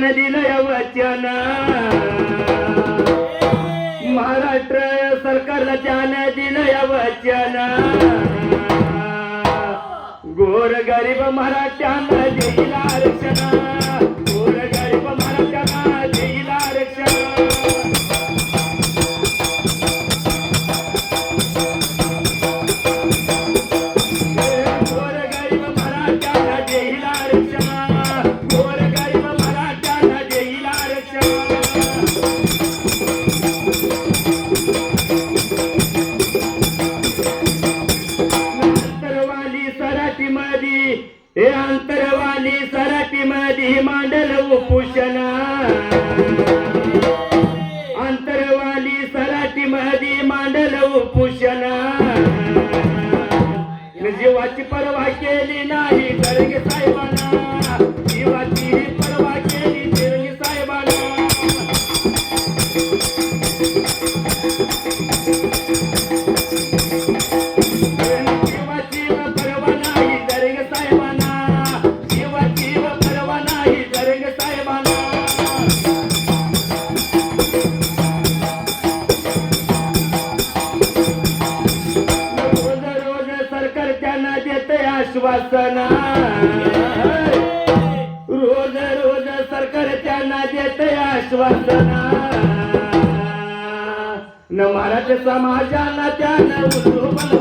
वचन दिलं वचन. महाराष्ट्र सरकारला त्यानं दिलं वचन. गोर गरीब मराठ्यांना दिला आरक्षण. हे अंतरवाली सराटी मधी मांडल उपोषण. अंतरवाली सराटी मधी मांडल उपोषण. जीवाची परवा केली नाही साहेब आश्वासन रोज रोज सरकार त्यांना देते आश्वासन. न मराठी समाजाला त्यानं